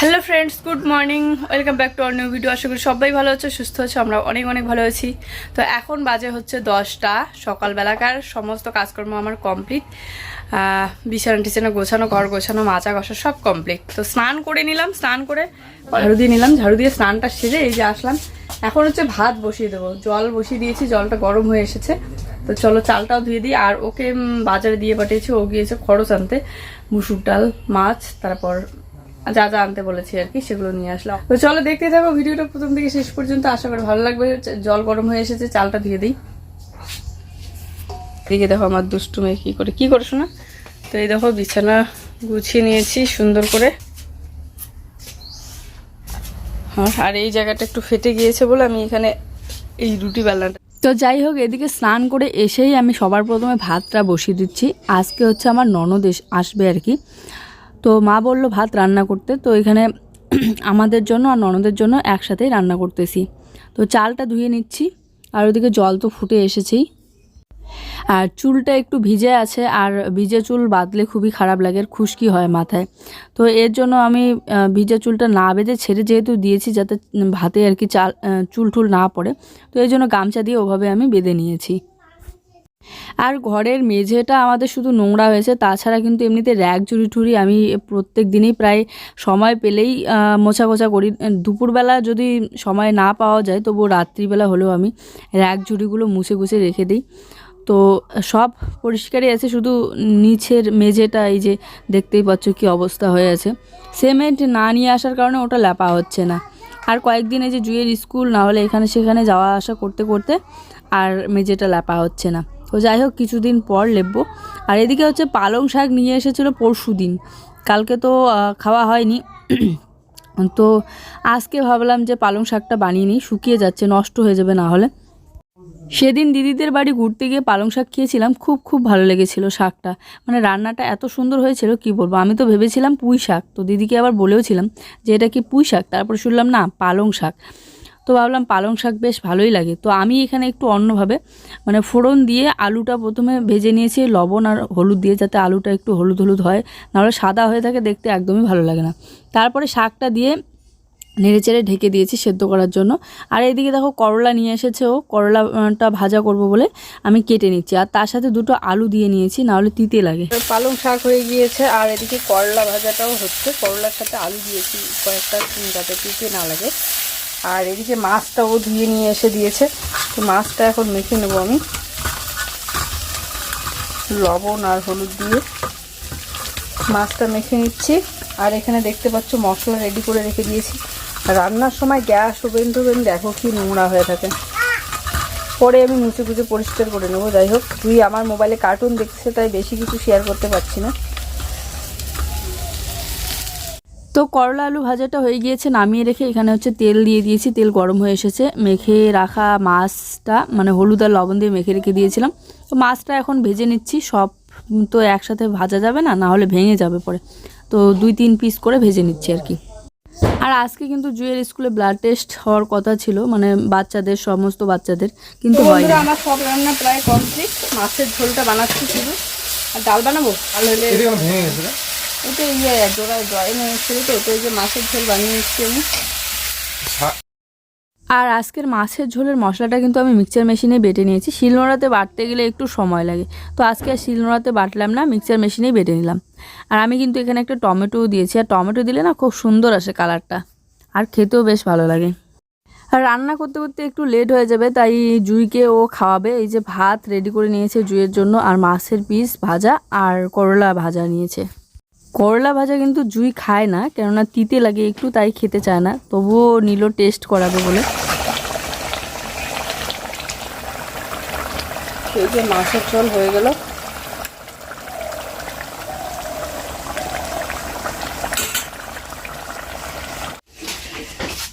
Hello friends good morning welcome back to new video আশা করি সবাই ভালো আছে, সুস্থ আছে, আমরা অনেক অনেক ভালো আছি। তো এখন বাজে হচ্ছে দশটা, সকালবেলাকার সমস্ত কাজকর্ম আমার কমপ্লিট বিছানা টিছানা গোছানো, ঘর গোছানো মাচা ঘষা সব কমপ্লিট তো স্নান করে নিলাম, স্নান করে ঝাড়ু দিয়ে নিলাম, ঝাড়ু দিয়ে স্নানটা সেরে এই যে আসলাম। এখন হচ্ছে ভাত বসিয়ে দেবো। জল বসিয়ে দিয়েছি, জলটা গরম হয়ে এসেছে। তো চলো চালটাও ধুয়ে দিই। আর ওকে বাজারে দিয়ে পাঠিয়েছি, ও গিয়েছে খরচ আনতে। মুসুর ডাল, মাছ, তারপর যা যা আনতে বলেছি আর কি সেগুলো নিয়ে আসলাম। তো চলো দেখতে থাকো ভিডিওটা প্রথম থেকে শেষ পর্যন্ত আশা করি ভালো লাগবে। জল গরম হয়ে এসেছে চালটা ধুয়ে দিই। এদিকে দেখো আমার দুষ্টু মেয়ে কি করে কি করে শোনা? তো এই দেখো বিছানা গুছিয়ে নিয়েছি সুন্দর করে। হ্যাঁ, আর এই জায়গাটা একটু ফেটে গিয়েছে বলে আমি এখানে এই রুটি বেলাটা তো যাই হোক এদিকে স্নান করে এসেই আমি সবার প্রথমে ভাতটা বসিয়ে দিচ্ছি। আজকে হচ্ছে আমার ননদ এস- আসবে আর কি। তো মা বলল, ভাত রান্না করতে। তো এখানে আমাদের জন্য আর ননদের জন্য একসাথেই রান্না করতেছি। তো চালটা ধুয়ে নিচ্ছি, আর ওদিকে জল তো ফুটে এসেছেই। আর চুলটা একটু ভিজে আছে, আর ভিজে চুল বাঁধলে খুবই খারাপ লাগে, আর খুশকি হয় মাথায়। তো এর জন্য আমি ভিজে চুলটা না বেঁধে ছেড়ে যেহেতু দিয়েছি, যাতে ভাতে আর কি চাল চুল টুল না পড়ে, তো এই জন্য গামছা দিয়ে ওভাবে আমি বেঁধে নিয়েছি। আর ঘরের মেঝেটা আমাদের শুধু নোংরা হয়েছে, তাছাড়া কিন্তু এমনিতে র্যাক ঝুড়ি ঠুড়ি আমি প্রত্যেক দিনই প্রায় সময় পেলেই মোছা কোছা করি। দুপুরবেলা যদি সময় না পাওয়া যায়, তবুও রাত্রিবেলা হলেও আমি র্যাক ঝুড়িগুলো মুছে গুছে রেখে দিই। তো সব পরিষ্কারই আছে, শুধু নিচের মেঝেটা এই যে দেখতেই পাচ্ছ কি অবস্থা হয়ে আছে। সিমেন্ট না নিয়ে আসার কারণে ওটা ল্যাপা হচ্ছে না। আর কয়েকদিন এই যে জুয়ের স্কুল, না হলে এখানে সেখানে যাওয়া আসা করতে করতে আর মেঝেটা ল্যাপা হচ্ছে না। তো যাই হোক, কিছুদিন পর লেপবো আর এদিকে হচ্ছে পালং শাক নিয়ে এসেছিল পরশু দিন। কালকে তো খাওয়া হয়নি। তো আজকে ভাবলাম যে পালং শাকটা বানিয়ে নিই, শুকিয়ে যাচ্ছে, নষ্ট হয়ে যাবে না হলে। সেদিন দিদিদের বাড়ি ঘুরতে গিয়ে পালং শাক খেয়েছিলাম, খুব খুব ভালো লেগেছিল শাকটা। মানে রান্নাটা এত সুন্দর হয়েছিল, কি বলব? আমি তো ভেবেছিলাম পুঁই শাক, তো দিদিকে আবার বলেওছিলাম যে এটা কি পুঁই শাক? তারপর শুনলাম না, পালং শাক। তো ভাবলাম পালং শাক বেশ ভালোই লাগে। তো আমি এখানে একটু অন্যভাবে মানে ফোড়ন দিয়ে আলুটা প্রথমে ভেজে নিয়েছি, লবণ আর হলুদ দিয়ে যাতে আলুটা একটু হলুদ হলুদ হয়, নাহলে সাদা হয়ে থাকে, দেখতে একদমই ভালো লাগে না। তারপরে শাকটা দিয়ে নেড়ে চেড়ে ঢেকে দিয়েছি সেদ্ধ করার জন্য। আর এদিকে দেখো করলা নিয়ে এসেছে ও, করলাটা ভাজা করব বলে আমি কেটে নিচ্ছি। আর তার সাথে দুটো আলু দিয়ে নিয়েছি, নাহলে তিতে লাগে। পালং শাক হয়ে গিয়েছে, আর এদিকে করলা ভাজাটাও হচ্ছে। করলার সাথে আলু দিয়েছি কয়েকটা, যাতে তিতে না লাগে। আর এদিকে মাছটাও ধুয়ে নিয়ে এসে দিয়েছে। তো মাছটা এখন মেখে নেব আমি। লবণ আর হলুদ দিয়ে মাছটা মেখে নিচ্ছি। আর এখানে দেখতে পাচ্ছ মশলা রেডি করে রেখে দিয়েছি। রান্নার সময় গ্যাস ওভেন টোভেন দেখো কি নোংরা হয়ে থাকে। পরে আমি মুছে কুচে পরিষ্কার করে নেব, যাই হোক। তুই আমার মোবাইলে কার্টুন দেখছে, তাই বেশি কিছু শেয়ার করতে পারছি না। তো করলা আলু ভাজাটা হয়ে গিয়েছে নামিয়ে রেখে এখানে হচ্ছে তেল দিয়ে দিয়েছি। তেল গরম হয়ে এসেছে। মেখে রাখা মাছটা মানে হলুদ আর লবণ দিয়ে মেখে রেখে দিয়েছিলাম। তো মাছটা এখন ভেজে নিচ্ছি। সব তো একসাথে ভাজা যাবে না না হলে ভেঙে যাবে পরে। তো দুই তিন পিস করে ভেজে নিচ্ছি আর কি। আর আজকে কিন্তু জুয়ের স্কুলে ব্লাড টেস্ট হওয়ার কথা ছিল মানে বাচ্চাদের সমস্ত বাচ্চাদের কিন্তু আমার সব রান্না প্রায় কমপ্লিট মাছের ঝোলটা বানাচ্ছি শুধু। আর ডাল বানাবো? ডাল হলে এটা ইয়ে জোড়ায় জয় নিয়েছিল তো ওটা ওই যে মাছের ঝোল বানিয়ে নিচ্ছি আমি। আর আজকের মাছের ঝোলের মশলাটা কিন্তু আমি মিক্সচার মেশিনে বেটে নিয়েছি। শিলনোড়াতে বাটতে গেলে একটু সময় লাগে। তো আজকে আর শিলনোড়াতে বাটলাম না মিক্সচার মেশিনেই বেটে নিলাম। আর আমি কিন্তু এখানে একটা টমেটো দিয়েছি। আর টমেটো দিলে না খুব সুন্দর আসে কালারটা। আর খেতেও বেশ ভালো লাগে। আর রান্না করতে করতে একটু লেট হয়ে যাবে তাই জুইকে ও খাওয়াবে। এই যে ভাত রেডি করে নিয়েছে জুইয়ের জন্য। আর মাছের পিস ভাজা আর করলা ভাজা নিয়েছে। করলা ভাজা কিন্তু জুই খায় না, কেননা তিতে লাগে, একটু তাই খেতে চায় না, তবুও নিল টেস্ট করাবে বলে। মাছের ঝোল হয়ে গেল।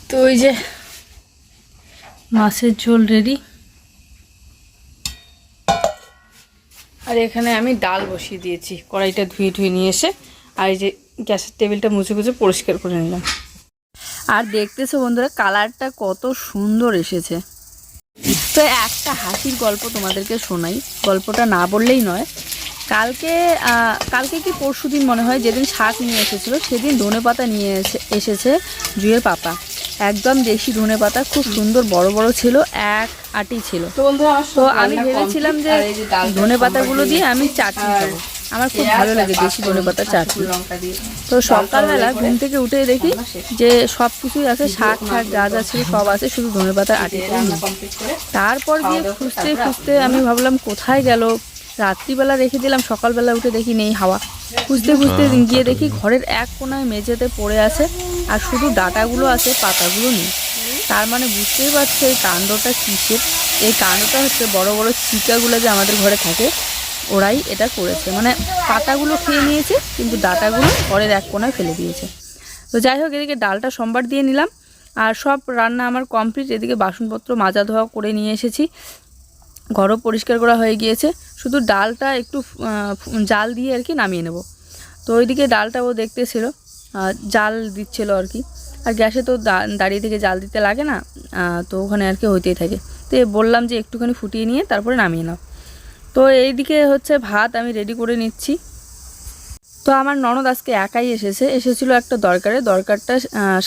তো ওই যে মাছের ঝোল রেডি আর এখানে আমি ডাল বসিয়ে দিয়েছি, কড়াইটা ধুয়ে ধুয়ে নিয়ে এসে। আর এই যে গ্যাসের টেবিলটা মুছে মুছে পরিষ্কার করে নিলাম। আর দেখতেছো বন্ধুরা কালারটা কত সুন্দর এসেছে। তো একটা হাসির গল্প তোমাদেরকে শোনাই। গল্পটা না বললেই নয়। কালকে কালকে কি পরশু দিন মনে হয় যেদিন শাক নিয়ে এসেছিল সেদিন ধনে পাতা নিয়ে এসে এসেছে জুয়ের পাপা একদম দেশি ধনে পাতা খুব সুন্দর বড় বড় ছিল এক আটি ছিল। তো আমি ভেবেছিলাম যে ধনে পাতাগুলো দিয়ে আমি চাটনি খাব। আমার খুব ভালো লাগে দেশি ধনে আর চাটনি। তো সকালবেলা ঘুম থেকে উঠে দেখি যে সব কিছুই আছে শাক শাক যা যা ছিল সব আছে শুধু ধনে পাতার আটি দিয়ে রান্না কমপ্লিট করে তারপর গিয়ে খুঁজতে খুঁজতে আমি ভাবলাম কোথায় গেল? রাত্রিবেলা রেখে দিলাম সকালবেলা উঠে দেখি নেই হাওয়া। খুঁজতে খুঁজতে গিয়ে দেখি ঘরের এক কোনায় মেঝেতে পড়ে আছে আর শুধু ডাটাগুলো আছে পাতাগুলো নেই। তার মানে বুঝতেই পারছ এই কাণ্ডটা কিসের? এই কাণ্ডটা হচ্ছে বড় বড় চিকাগুলো যে আমাদের ঘরে থাকে ওরাই এটা করেছে। মানে পাতাগুলো খেয়ে নিয়েছে, কিন্তু ডাটাগুলো ঘরের এক কোনায় ফেলে দিয়েছে। তো যাই হোক, এদিকে ডালটা সোমবার দিয়ে নিলাম। আর সব রান্না আমার কমপ্লিট। এদিকে বাসনপত্র মাজা ধোয়া করে নিয়ে এসেছি। ঘরও পরিষ্কার করা হয়ে গিয়েছে। শুধু ডালটা একটু জাল দিয়ে আর কি নামিয়ে নেব। তো ওইদিকে ডালটা ও দেখতেছিল জাল দিচ্ছিল আর কি। আর গ্যাসে তো দাঁড়িয়ে থেকে জাল দিতে লাগে না তো ওখানে আর কি হইতেই থাকে। তো বললাম যে একটুখানি ফুটিয়ে নিয়ে তারপরে নামিয়ে নাও। তো এইদিকে হচ্ছে ভাত আমি রেডি করে নিচ্ছি। তো আমার ননদ আজকে একাই এসেছে এসেছিল একটা দরকারে দরকারটা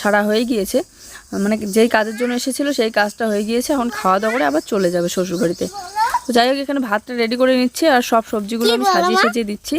সারা হয়ে গিয়েছে। মানে যেই কাজের জন্য এসেছিল সেই কাজটা হয়ে গিয়েছে এখন খাওয়া দাওয়া করে আবার চলে যাবে শ্বশুরবাড়িতে। তো যাই হোক এখানে ভাতটা রেডি করে নিচ্ছি আর সব সবজিগুলো আমি সাজিয়ে সাজিয়ে দিচ্ছি।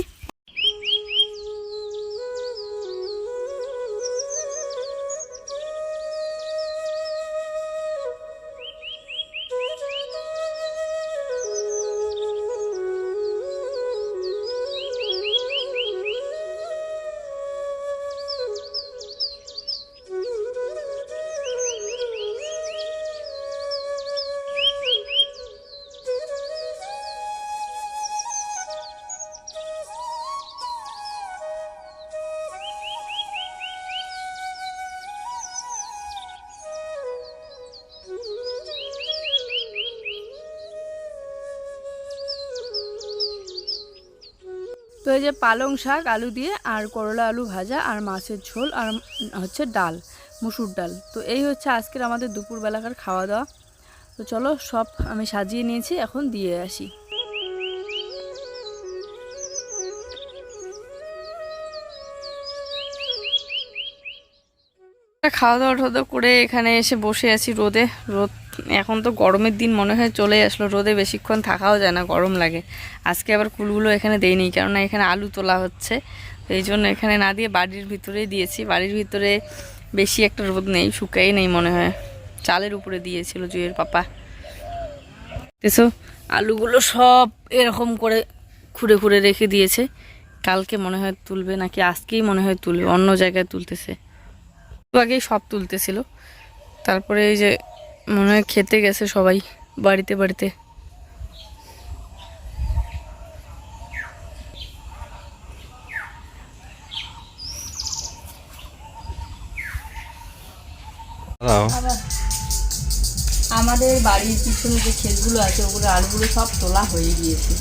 তো এই যে পালং শাক, আলু দিয়ে, আর করলা আলু ভাজা, আর মাছের ঝোল, আর হচ্ছে ডাল, মুসুর ডাল। তো এই হচ্ছে আজকের আমাদের দুপুরবেলাকার খাওয়া দাওয়া তো চলো সব আমি সাজিয়ে নিয়েছি, এখন দিয়ে আসি। খাওয়া দাওয়া টাওয়া করে এখানে এসে বসে আছি রোদে। রোদ এখন তো গরমের দিন মনে হয় চলে আসলো, রোদে বেশিক্ষণ থাকাও যায় না, গরম লাগে। আজকে আবার কুলগুলো এখানে দেইনি, কেননা এখানে আলু তোলা হচ্ছে। এই জন্য এখানে না দিয়ে বাড়ির ভিতরেই দিয়েছি। বাড়ির ভিতরে বেশি একটা রোদ নেই, শুকাই নেই মনে হয়। চালের উপরে দিয়েছিল জুয়ের পাপা। দেখছ, আলুগুলো সব এরকম করে খুঁড়ে খুঁড়ে রেখে দিয়েছে। কালকে মনে হয় তুলবে, নাকি আজকেই মনে হয় তুলবে, অন্য জায়গায় তুলতেছে। একটু আগেই সব তুলতেছিল। তারপরে এই যে মনে হয় খেতে গেছে সবাই বাড়িতে বাড়িতে। আমাদের বাড়ির পিছনে যে ক্ষেতগুলো আছে ওগুলো আলুগুলো সব তোলা হয়ে গিয়েছে।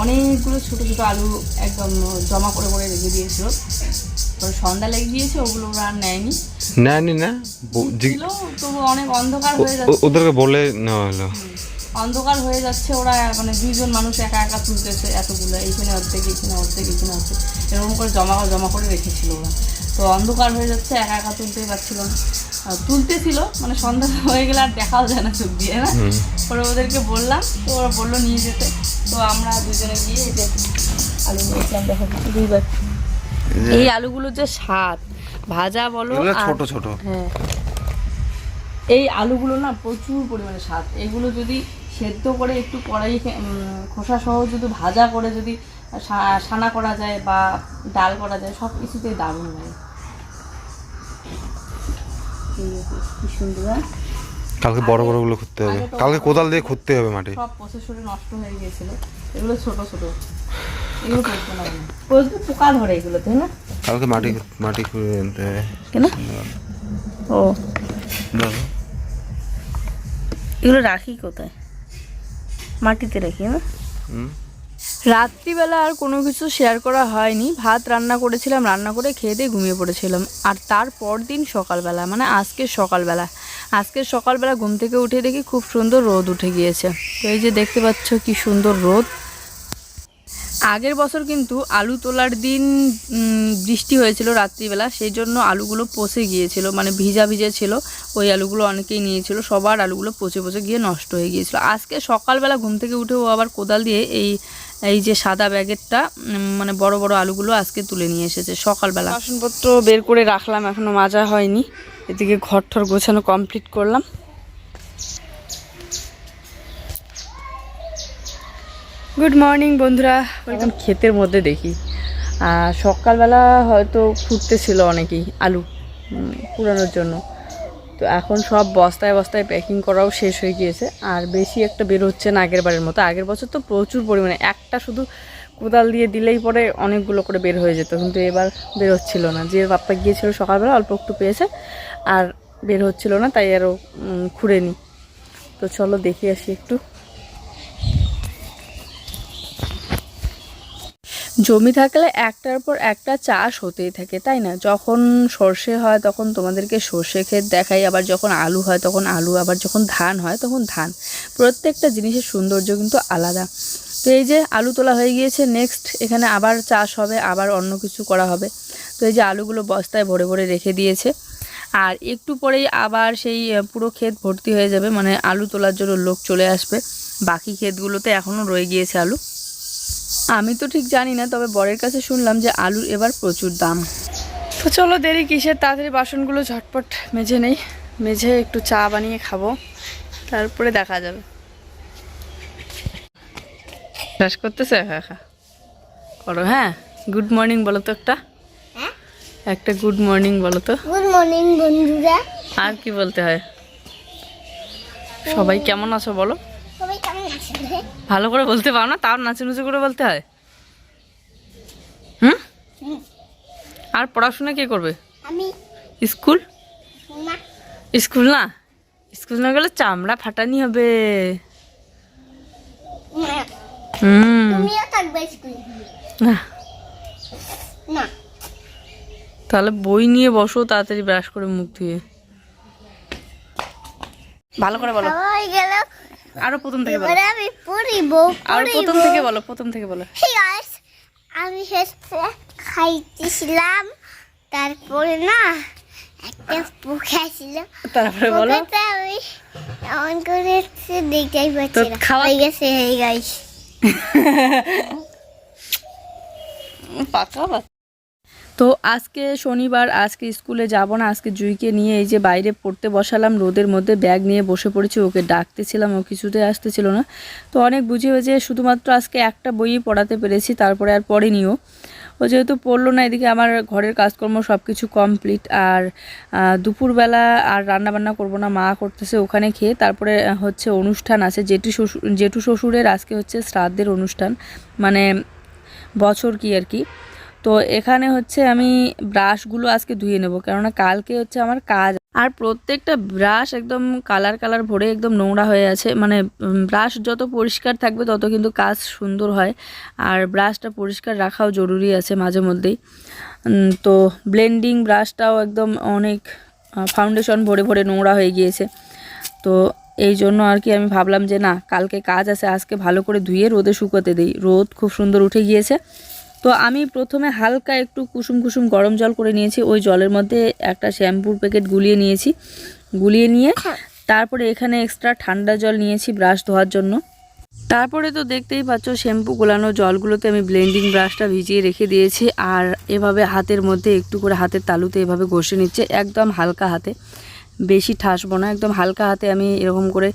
অনেকগুলো ছোট ছোট আলু একদম জমা করে করে রেখে দিয়েছিল। সন্ধ্যা লেগে গিয়েছে ওগুলো ওরা আর নেয়নি। নেয়নি না অনেক অন্ধকার হয়ে যাচ্ছে। ওদেরকে বলে নেওয়া হলো। অন্ধকার হয়ে যাচ্ছে ওরা মানে দুইজন মানুষ একা একা তুলতেছে এতগুলো এইখানে অর্ধেক এইখানে অর্ধেক এইখানে অর্ধেক। এরকম করে জমা জমা করে রেখেছিল ওরা। তো অন্ধকার হয়ে যাচ্ছে একা একা তুলতেই পারছিল না। তুলতেছিল মানে সন্ধ্যা হয়ে গেলে আর দেখাও যায় না চোখ দিয়ে না? পরে ওদেরকে বললাম তো ওরা বলল নিয়ে যেতে। তো আমরা দুজনে গিয়ে যে আলু নিয়েছিলাম দেখো দুইবার। এই আলুগুলো যে স্বাদ ভাজা বলো ছোট ছোট। হ্যাঁ। এই আলুগুলো না প্রচুর পরিমাণে স্বাদ। এগুলো যদি সেদ্ধ করে একটু কড়াই খোসা সহ যদি ভাজা করে যদি সানা করা যায় বা ডাল করা যায় সব কিছুতেই দারুণ লাগে। হ্যাঁ? কালকে বড় বড়গুলো খুঁজতে হবে। কালকে কোদাল দিয়ে খুঁজতে হবে মাটি সব প্রসেসরে নষ্ট হয়ে গিয়েছিল। এগুলো ছোট ছোট। এগুলো পোকা ধরে এগুলো তাই না কালকে মাটি মাটি খুঁড়ে আনতে হবে কেন? ও। এগুলো রাখি কোথায়? মাটিতে রাখি না? রাত্রিবেলা আর কোনো কিছু শেয়ার করা হয়নি। ভাত রান্না করেছিলাম রান্না করে খেয়ে দিয়ে ঘুমিয়ে পড়েছিলাম। আর তারপর দিন সকালবেলা মানে আজকে সকালবেলা। আজকের সকালবেলা ঘুম থেকে উঠে দেখি খুব সুন্দর রোদ উঠে গিয়েছে। তো এই যে দেখতে পাচ্ছ কি সুন্দর রোদ। আগের বছর কিন্তু আলু তোলার দিন বৃষ্টি হয়েছিল রাত্রিবেলা, সেই জন্য আলুগুলো পচে গিয়েছিল মানে ভিজা ভিজে ছিল, ওই আলুগুলো অনেকেই নিয়েছিল, সবার আলুগুলো পচে পচে গিয়ে নষ্ট হয়ে গিয়েছিল। আজকে সকালবেলা ঘুম থেকে উঠে ও আবার কোদাল দিয়ে এই এই যে সাদা ব্যাগেরটা মানে বড় বড় আলুগুলো আজকে তুলে নিয়ে এসেছে সকালবেলা। বাসনপত্র বের করে রাখলাম, এখনও মাজা হয়নি, এদিকে ঘর ঠর গোছানো কমপ্লিট করলাম। গুড মর্নিং বন্ধুরা। এখন ক্ষেতের মধ্যে দেখি। আর সকালবেলা হয়তো ফুটতেছিল অনেকেই, আলু পুরানোর জন্য। তো এখন সব বস্তায় বস্তায় প্যাকিং করাও শেষ হয়ে গিয়েছে। আর বেশি একটা বের হচ্ছে না আগের বারের মতো। আগের বছর তো প্রচুর পরিমাণে, একটা শুধু কোদাল দিয়ে দিলেই পরে অনেকগুলো করে বের হয়ে যেত। কিন্তু এবার বের হচ্ছিল না। যে বাপ্পা গিয়েছিল সকালবেলা, অল্প একটু পেয়েছে, আর বের হচ্ছিল না, তাই আরও খুঁড়ে নি তো চলো দেখে আসি একটু। জমি থাকলে একটার পর একটা চাষ হতেই থাকে, তাই না? যখন সর্ষে হয় তখন তোমাদেরকে সর্ষে ক্ষেত দেখাই, আবার যখন আলু হয় তখন আলু, আবার যখন ধান হয় তখন ধান। প্রত্যেকটা জিনিসের সৌন্দর্য কিন্তু আলাদা। তো এই যে আলু তোলা হয়ে গিয়েছে নেক্সট এখানে আবার চাষ হবে, আবার অন্য কিছু করা হবে। তো এই যে আলুগুলো বস্তায় ভরে ভরে রেখে দিয়েছে। আর একটু পরেই আবার সেই পুরো ক্ষেত ভর্তি হয়ে যাবে মানে আলু তোলার জন্য লোক চলে আসবে। বাকি ক্ষেতগুলোতে এখনও রয়ে গিয়েছে আলু। আমি তো ঠিক জানি না তবে বরের কাছে শুনলাম যে আলুর এবার প্রচুর দাম। তো চলো দেরি কিসের তাড়াতাড়ি বাসনগুলো ঝটপট মেঝে নেই। মেঝে একটু চা বানিয়ে খাব তারপরে দেখা যাবে। শ্বাস করতেছে? হ্যাঁ হ্যাঁ। করো হ্যাঁ। গুড মর্নিং বলো তো একটা। হ্যাঁ? একটা গুড মর্নিং বলো তো। গুড মর্নিং বন্ধুরা। আর কি বলতে হয়? সবাই কেমন আছো বলো? ভালো করে বলতে পারো না তাও নাচু নাচু করে বলতে হয়? হুম। আর পড়াশোনা কে করবে? স্কুল? স্কুল না? স্কুল না গেলে চামড়া ফাটানি হবে। তাহলে বই নিয়ে বসো তাড়াতাড়ি ব্রাশ করে মুখ ধুয়ে। ভালো করে বলো। গেল। আরও প্রথম থেকে বলো। আমি পড়িব আরও প্রথম থেকে বলো প্রথম থেকে বলো। Hey guys, আমি হচ্ছে খাইতেছিলাম তারপরে না একটা পোকা ছিল তারপরে বলো। আমি এমন করে দেখতেই পাচ্ছি না। খাওয়া- হয়ে গেছে হে গাইস পাকা। তো আজকে শনিবার, আজকে স্কুলে যাব না, আজকে জুইকে নিয়ে এই যে বাইরে পড়তে বসালাম, রোদের মধ্যে ব্যাগ নিয়ে বসে পড়েছি, ওকে ডাকতেছিলাম, ও কিছুতে আসতেছিল না। তো অনেক বুঝিয়ে যে শুধুমাত্র আজকে একটা বইই পড়াতে পেরেছি, তারপরে আর পড়েনিও ও। যেহেতু পড়ল না, এদিকে আমার ঘরের কাজকর্ম সব কিছু কমপ্লিট, আর দুপুরবেলা আর রান্না বান্না করব না, মা করতেছে ওখানে খেয়ে, তারপরে হচ্ছে অনুষ্ঠান আছে, জেঠু শ্বশুর, জেঠু শ্বশুরের, আজকে হচ্ছে শ্রাদ্ধের অনুষ্ঠান মানে বছর কি আর কি। তো এখানে হচ্ছে আমি ব্রাশগুলো আজকে ধুয়ে নেব, কেননা কালকে হচ্ছে আমার কাজ। আর প্রত্যেকটা ব্রাশ একদম কালার কালার ভরে একদম নোংরা হয়ে আছে মানে ব্রাশ যত পরিষ্কার থাকবে তত কিন্তু কাজ সুন্দর হয়। আর ব্রাশটা পরিষ্কার রাখাও জরুরি আছে মাঝে মধ্যেই। তো ব্লেন্ডিং ব্রাশটাও একদম অনেক ফাউন্ডেশন ভরে ভরে নোংরা হয়ে গিয়েছে। তো এই জন্য আর কি আমি ভাবলাম যে না, কালকে কাজ আছে, আজকে ভালো করে ধুয়ে রোদে শুকোতে দিই। রোদ খুব সুন্দর উঠে গিয়েছে। তো আমি প্রথমে হালকা একটু কুসুম কুসুম গরম জল করে নিয়েছি ওই জলের মধ্যে একটা শ্যাম্পুর প্যাকেট গুলিয়ে নিয়েছি। গুলিয়ে নিয়ে তারপরে এখানে এক্সট্রা ঠান্ডা জল নিয়েছি ব্রাশ ধোয়ার জন্য। তারপরে তো দেখতেই পাচ্ছ শ্যাম্পু গোলানো জলগুলোতে আমি ব্লেন্ডিং ব্রাশটা ভিজিয়ে রেখে দিয়েছি আর এভাবে হাতের মধ্যে একটু করে হাতের তালুতে এভাবে ঘষে নিচ্ছে একদম হালকা হাতে। বেশি ঠাসবো না একদম হালকা হাতে আমি এরকম করে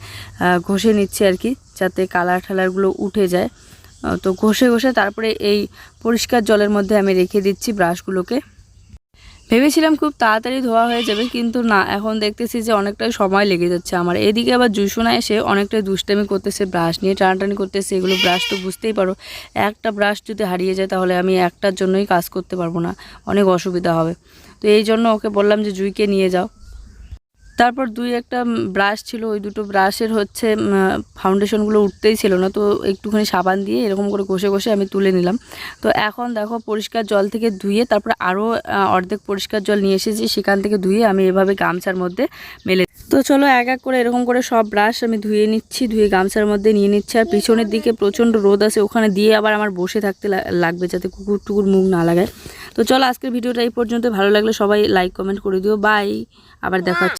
ঘষে নিচ্ছি আর কি যাতে কালার ঠালারগুলো উঠে যায়। তো ঘষে ঘষে তারপরে এই পরিষ্কার জলের মধ্যে আমি রেখে দিচ্ছি ব্রাশগুলোকে। ভেবেছিলাম খুব তাড়াতাড়ি ধোয়া হয়ে যাবে, কিন্তু না, এখন দেখতেছি যে অনেকটাই সময় লেগে যাচ্ছে আমার। এদিকে আবার জুসোনা এসে অনেকটাই দুষ্টামি করতেছে, ব্রাশ নিয়ে টানাটানি করতেছে, এগুলো ব্রাশ তো বুঝতেই পারো। একটা ব্রাশ যদি হারিয়ে যায় তাহলে আমি একটার জন্যই কাজ করতে পারব না, অনেক অসুবিধা হবে। তো এই জন্য ওকে বললাম যে, জুইকে নিয়ে যাও। তারপর দুই একটা ব্রাশ ছিল, ওই দুটো ব্রাশের হচ্ছে ফাউন্ডেশনগুলো উঠতেই ছিল না, তো একটুখানি সাবান দিয়ে এরকম করে ঘষে ঘষে আমি তুলে নিলাম। তো এখন দেখো পরিষ্কার জল থেকে ধুয়ে তারপরে আরও অর্ধেক পরিষ্কার জল নিয়ে এসেছি, সেখান থেকে ধুয়ে আমি এভাবে গামছার মধ্যে মেলে তো চলো এক এক করে এরকম করে সব ব্রাশ আমি ধুয়ে নিচ্ছি, ধুয়ে গামছার মধ্যে নিয়ে নিচ্ছি, আর পিছনের দিকে প্রচণ্ড রোদ আছে, ওখানে দিয়ে আবার আমার বসে থাকতে লাগবে যাতে কুকুর টুকুর মুখ না লাগায়। তো চলো আজকের ভিডিওটা এই পর্যন্ত, ভালো লাগলে সবাই লাইক কমেন্ট করে দিও বাই আবার দেখা